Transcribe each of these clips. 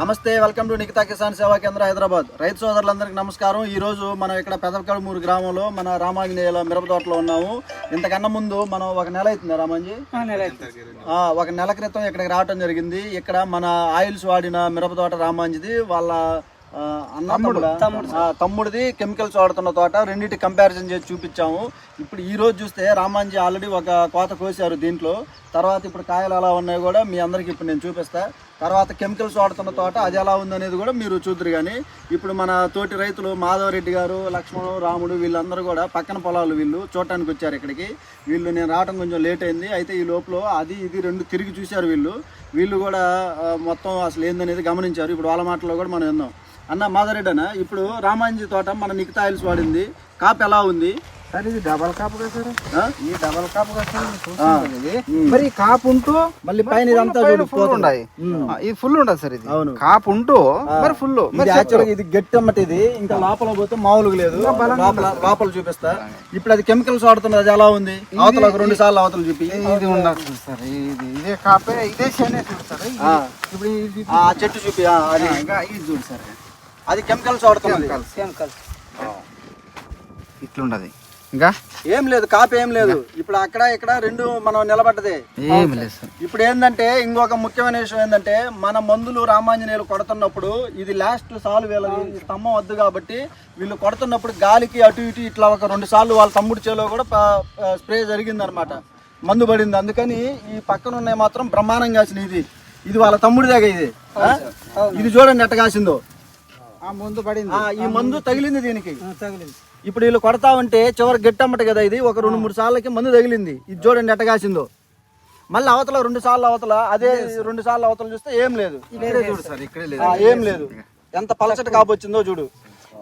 నమస్తే welcome to Nikhita Kisan సేవా కేంద్ర హైదరాబాద్. రైతు సోదరులందరికీ నమస్కారం. ఈ రోజు మనం ఇక్కడ పెదకడమూరు గ్రామంలో మన రామాంజనేయుల మిరప తోటలో ఉన్నాము. ఇంతకన్నా ముందు మనం ఒక నెల అవుతుంది రామాంజీ? ఆ, ఒక నెల క్రితం ఇక్కడికి రావటం జరిగింది. ఇక్కడ మన ఆయిల్స్ వాడిన మిరప తోట రామాంజిది వాళ్ళ అన్న తమ్ముడిది కెమికల్స్ వాడుతున్న తోట. రెండింటి కంపారిజన్ చేసి చూపించాము. ఇప్పుడు ఈ రోజు చూస్తే రామాంజీ ఆల్రెడీ ఒక కోత కోసారు దీంట్లో. తర్వాత ఇప్పుడు కాయలు ఎలా ఉన్నాయో కూడా మీ అందరికి ఇప్పుడు నేను చూపిస్తా. తర్వాత కెమికల్స్ వాడుతున్న తోట అది ఎలా ఉందనేది కూడా మీరు చూద్దరు కానీ ఇప్పుడు మన తోటి రైతులు మాధవరెడ్డి గారు లక్ష్మణు రాముడు వీళ్ళందరూ కూడా పక్కన పొలాలు వీళ్ళు చూడటానికి వచ్చారు ఇక్కడికి. వీళ్ళు నేను రావడం కొంచెం లేట్ అయింది. అయితే ఈ లోపల అది ఇది రెండు తిరిగి చూశారు వీళ్ళు. వీళ్ళు కూడా మొత్తం అసలు ఏందనేది గమనించారు. ఇప్పుడు వాళ్ళ మాటల్లో కూడా మనం విందాం. అన్న మాధవరెడ్డి అన్న ఇప్పుడు రామాంజీ తోట మన నిఖితా ఆయిల్స్ వాడింది. కాపు ఎలా ఉంది? సార్ ఇది డబల్ కాపు కదా సార్? ఈ డబల్ కాపు కదా సార్ మీరు కాపు ఉంటూ మళ్ళీ పైన ఇదంతా ఫుల్. ఆ, ఇది ఫుల్ ఉండదు సార్ ఇది. అవును. కాపు ఉంటూ మరి ఫుల్. ఇది గట్టి అమ్మటి ఇది. ఇంకా లోపల పోతే మామూలుగా లేదు. లోపల లోపల చూపిస్తా. ఇప్పుడు అది కెమికల్స్ వాడుతున్నది అది ఎలా ఉంది? అవతల ఒక రెండు సార్లు అవతల చూపి. ఇది ఉండదు సార్ ఇది ఇదే. కాపే ఇదే ఆ. ఇప్పుడు ఆ చెట్టు చూపి అది. చూడు సార్. అది కెమికల్స్ వాడుతున్నది. ఇట్లుండదు. ఇంకా? ఏం లేదు కాపు ఏం లేదు. ఇప్పుడు అక్కడ ఇక్కడ రెండు మనం నిలబడ్డదే. ఏం లేదు ఇప్పుడు ఏంటంటే ఇంకొక ముఖ్యమైన విషయం ఏంటంటే మన మందులు రామాంజనేయులు కొడుతున్నప్పుడు ఇది లాస్ట్ సాలు వీళ్ళది ఈ స్తంభం వద్దు కాబట్టి వీళ్ళు కొడుతున్నప్పుడు గాలికి అటు ఇటు ఇట్లా ఒక రెండు సార్లు వాళ్ళ తమ్ముడి చేలో కూడా స్ప్రే జరిగింది అనమాట మందు పడింది. అందుకని ఈ పక్కన ఉన్నాయి మాత్రం బ్రహ్మాండం కాసిన ఇది. ఇది వాళ్ళ తమ్ముడి దగ్గర ఇది? ఇది చూడండి ఎట్ట కాసిందో. ముందు పడింది. ఈ మందు తగిలింది దీనికి. ఇప్పుడు వీళ్ళు కొడతా ఉంటే చివరి గట్టమ్మట కదా ఇది. ఒక రెండు మూడు సార్లకి మందు తగిలింది. ఇది చూడండి ఎట్ట కాసిందో. మళ్ళీ అవతల రెండు సార్లు అవతల అదే రెండు సార్లు అవతల చూస్తే ఏం లేదు. ఇక్కడే చూడు సార్ ఇక్కడే లేదు. ఏం లేదు. ఎంత పలచటి కాపు వచ్చిందో చూడు.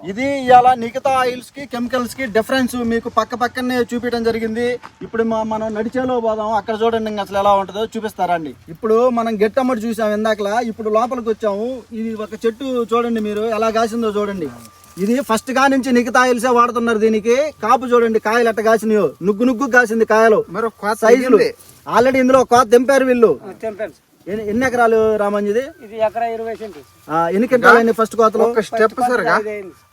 ఇది ఇవాళ మిగతా ఆయిల్స్కి కెమికల్స్కి డిఫరెన్స్ మీకు పక్క పక్కనే చూపించడం జరిగింది. ఇప్పుడు మనం నడిచేలో పోదాం. అక్కడ చూడండి అసలు ఎలా ఉంటుందో చూపిస్తారా అండి. ఇప్పుడు మనం గెట్టమ్మటి చూసాం ఇందాకలా. ఇప్పుడు లోపలికి వచ్చాము. ఇది ఒక చెట్టు చూడండి మీరు. ఎలా కాసిందో చూడండి. ఇది ఫస్ట్గా నుంచి నిగతా ఆయిల్సే వాడుతున్నారు దీనికి? కాపు చూడండి. కాయలు ఎట్ట కాసినాయో. నుగ్గు నుగ్గు కాసింది కాయలు. కోత సైజులు. ఆల్రెడీ ఇందులో ఒక తెంపారు వీళ్ళు. ఎన్ని ఎకరాలు రామంజిది? ఇది ఎకరా ఇరవై సెంటు. ఆ, ఎన్ని క్వింటాలైంది ఫస్ట్ కోతలో? ఒక స్టెప్ సార్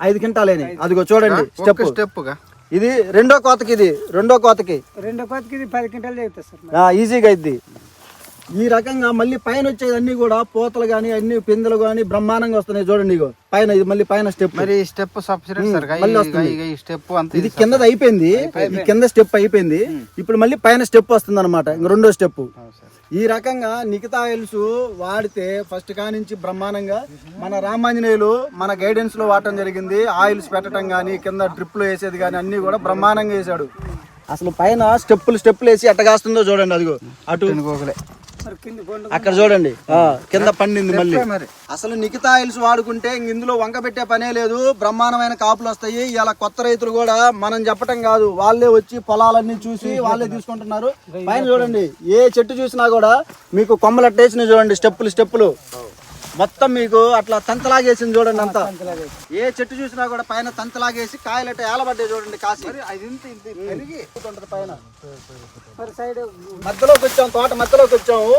ఐదు క్వింటాలైన అదిగో చూడండి స్టెప్ స్టెప్ ఇది రెండో కోతకి ఇది రెండో కోతకి. రెండో కోతికి ఇది పది క్వింటాలు సార్ ఆ, ఈజీగా అయింది. ఈ రకంగా మళ్ళీ పైన వచ్చేది అన్ని కూడా పూతలు కానీ అన్ని పిందెలు కానీ బ్రహ్మాండంగా వస్తున్నాయి చూడండి ఇగో. పైన ఇది మళ్ళీ పైన స్టెప్ మరి స్టెప్. మళ్ళీ వస్తుంది. స్టెప్ అంత ఇది కిందది అయిపోయింది. ఈ కింద స్టెప్ అయిపోయింది. ఇప్పుడు మళ్ళీ పైన స్టెప్ వస్తుంది అనమాట రెండో స్టెప్ ఈ రకంగా నిఖితా ఆయిల్స్ వాడితే ఫస్ట్ కానించి బ్రహ్మాండంగా మన రామాంజనేయులు మన గైడెన్స్లో వాడటం జరిగింది. ఆయిల్స్ పెట్టడం కానీ కింద డ్రిప్లు వేసేది కానీ అన్ని కూడా బ్రహ్మాండంగా వేసాడు అసలు పైన స్టెప్పులు స్టెప్పులు వేసి ఎట్టగాస్తుందో చూడండి అదిగో. అటు. అక్కడ చూడండి. కింద పండింది మళ్ళీ. అసలు నిఖితా ఆయిల్స్ వాడుకుంటే ఇంక ఇందులో వంక పెట్టే పనే లేదు. బ్రహ్మాండమైన కాపులు వస్తాయి. ఇలా కొత్త రైతులు కూడా మనం చెప్పటం కాదు. వాళ్ళే వచ్చి పొలాలన్నీ చూసి వాళ్ళే తీసుకుంటున్నారు. పైన చూడండి. ఏ చెట్టు చూసినా కూడా మీకు కొమ్మలు అట్టేసినాయి చూడండి స్టెప్పులు స్టెప్పులు. మొత్తం మీకు అట్లా తంతలాగేసింది చూడండి అంతా. ఏ చెట్టు చూసినా కూడా పైన తంతలాగేసి కాయలు అట్ట ఏలబడ్డాయి చూడండి కాసి పైన. మరి సైడ్ మధ్యలోకి వచ్చాము తోట మధ్యలోకి వచ్చాము.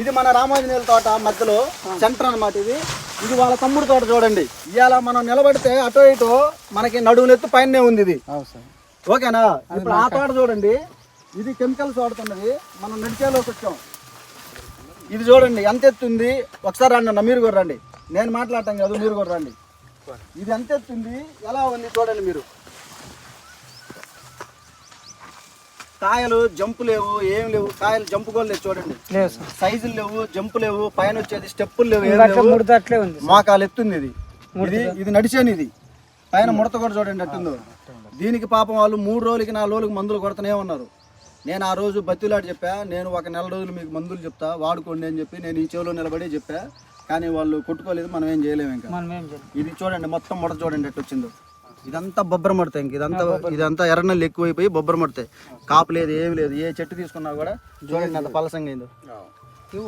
ఇది మన రామాంజనేయుల తోట మధ్యలో సెంటర్ అన్నమాట ఇది. ఇది వాళ్ళ తమ్ముడు తోట చూడండి. ఇవాళ మనం నిలబడితే అటో ఇటో మనకి నడువునెత్తు పైనే ఉంది ఇది. ఓకేనా? ఇప్పుడు ఆ తోట చూడండి. ఇది కెమికల్స్ వాడుతున్నది. మనం నడిచేలోకి వచ్చాం. ఇది చూడండి ఎంత ఎత్తు ఉంది ఒకసారి రండి అన్న మీరు కూడా రండి. నేను మాట్లాడటం కాదు మీరు కూడా రండి. ఇది ఎంత ఎత్తుంది? ఎలా ఉంది చూడండి మీరు. కాయలు జంపు లేవు ఏం లేవు. కాయలు జంపు కూడా లేవు చూడండి. సైజులు లేవు జంపు లేవు పైన వచ్చేది స్టెప్పులు లేవు మోకాలు ఎత్తుంది ఇది. ఇది ఇది నడిచేని ఇది. పైన ముడత కూడా చూడండి ఎట్టుందో. దీనికి పాపం వాళ్ళు మూడు రోజులకి నాలుగు రోజులకి మందులు కొడతనే ఉన్నారు. నేను ఆ రోజు బతిలాడి చెప్పా నేను ఒక నెల రోజులు మీకు మందులు చెప్తా వాడుకోండి అని చెప్పి నేను ఈ చెవిలో నిలబడి చెప్పా. కానీ వాళ్ళు కొట్టుకోలేదు మనం ఏం చేయలేము ఇంకా. ఇది చూడండి మొత్తం ముడత చూడండి ఎట్టు వచ్చిందో. ఇదంతా బొబ్బర మడతాయి ఇంక ఇదంతా ఇదంతా ఎర్రనల్లు ఎక్కువైపోయి బొబ్బర మడతాయి కాపు లేదు ఏమి లేదు ఏ చెట్టు తీసుకున్నా కూడా చూడండి అంత పలసంగా అయిందో.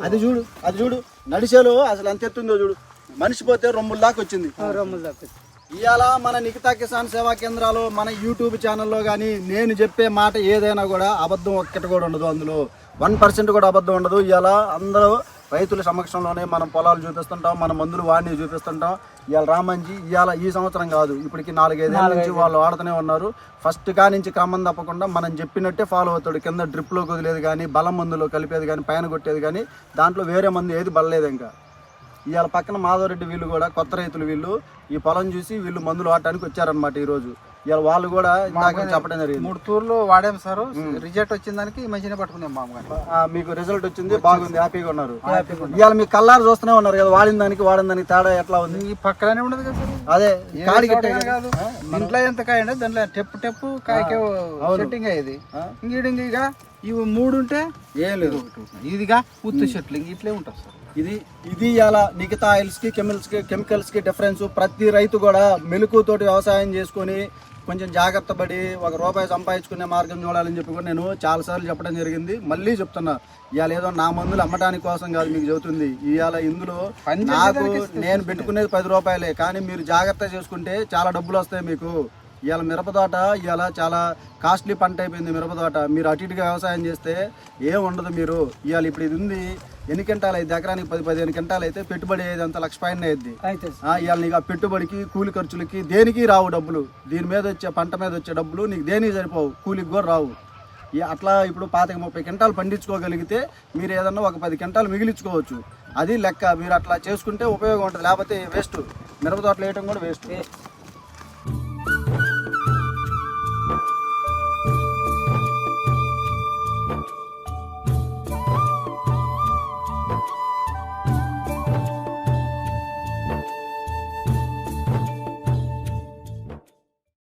అది చూడు అది చూడు నడిచేలో అసలు ఎంత ఎత్తుందో చూడు. మనిషి పోతే రొమ్ముల దాకా వచ్చింది రొమ్ములు తప్పింది ఇవాళ మన నిఖితా కిసాన్ సేవా కేంద్రాలు మన యూట్యూబ్ ఛానల్లో కానీ నేను చెప్పే మాట ఏదైనా కూడా అబద్ధం ఒక్కటి కూడా ఉండదు అందులో. వన్ పర్సెంట్ కూడా అబద్ధం ఉండదు. ఇవాళ అందరూ రైతుల సమక్షంలోనే మనం పొలాలు చూపిస్తుంటాం మన మందులు వాడిని చూపిస్తుంటాం. ఇవాళ రామంజీ ఇవాళ ఈ సంవత్సరం కాదు. ఇప్పటికి నాలుగైదేళ్ళ నుంచి వాళ్ళు వాడుతూనే ఉన్నారు. ఫస్ట్ కా నుంచి క్రమం తప్పకుండా మనం చెప్పినట్టే ఫాలో అవుతాడు. కింద డ్రిప్లో వదిలేది కానీ బలం మందులో కలిపేది కానీ పైన కొట్టేది కానీ దాంట్లో వేరే మందు ఏది బలలేదు ఇంకా. ఇవాళ పక్కన మాధవరెడ్డి వీళ్ళు కూడా కొత్త రైతులు వీళ్ళు ఈ పొలం చూసి వీళ్ళు మందులు వాడటానికి వచ్చారనమాట ఈరోజు. ఇవాళ వాళ్ళు కూడా ఇందాక చెప్పడం జరిగింది. మూడు తూర్లు వాడాం సార్. రిజల్ట్ వచ్చిన దానికి మంచిగా పట్టుకున్నాం మామగారు. ఆ, మీకు రిజల్ట్ వచ్చింది బాగుంది హ్యాపీగా ఉన్నారు. ఇవాళ మీ కల్లారు చూస్తూనే ఉన్నారు కదా వాడిన దానికి వాడిన దానికి తేడా ఎట్లా ఉంది? ఈ పక్కనే ఉండదు కదా అదే కాడి కాదు. ఇంట్లో ఎంత కాయ దాంట్లో టెప్పు టెప్పు కాయకే సెట్టింగ్ అయ్యేది. ఇంక ఇక ఇవి మూడు ఉంటే ఏం లేదు. ఇదిగా ఉత్తు ఇంక ఇట్లే ఉంటుంది సార్. ఇది ఇది ఇలా మిగతా ఆయిల్స్కి కెమికల్స్కి కెమికల్స్కి డిఫరెన్స్ ప్రతి రైతు కూడా మెలకుతోటి వ్యవసాయం చేసుకొని కొంచెం జాగ్రత్త పడి ఒక రూపాయి సంపాదించుకునే మార్గం చూడాలని చెప్పి కూడా నేను చాలా సార్లు చెప్పడం జరిగింది. మళ్ళీ చెప్తున్నా ఇవాళ ఏదో నా మందులు అమ్మటానికి కోసం కాదు మీకు చెబుతుంది. ఇవాళ ఇందులో నాకు నేను పెట్టుకునేది పది రూపాయలే కానీ మీరు జాగ్రత్త చేసుకుంటే చాలా డబ్బులు వస్తాయి మీకు. ఇవాళ మిరపతోట ఇవాళ చాలా కాస్ట్లీ పంట అయిపోయింది మిరపతోట మీరు అటు ఇటుగా వ్యవసాయం చేస్తే ఏం ఉండదు మీరు. ఇవాళ ఇప్పుడు ఇది ఉంది ఎన్ని క్వింటాలు అయితే ఎకరానికి పది పదిహేను క్వింటాలు అయితే పెట్టుబడి అయ్యేది అంత లక్ష పైన అయ్యింది. అయితే సార్. ఆ, ఇవాళ నీకు ఆ పెట్టుబడికి కూలి ఖర్చులకి దేనికి రావు డబ్బులు? దీని మీద వచ్చే పంట మీద వచ్చే డబ్బులు నీకు దేనికి సరిపోవు? కూలికి కూడా రావు. అట్లా ఇప్పుడు పాతిక ముప్పై క్వింటాలు పండించుకోగలిగితే మీరు ఏదన్నా ఒక పది క్వింటాలు మిగిలించుకోవచ్చు. అది లెక్క. మీరు అట్లా చేసుకుంటే ఉపయోగం ఉంటుంది. లేకపోతే వేస్ట్. మిరప తోటలు వేయటం కూడా వేస్ట్.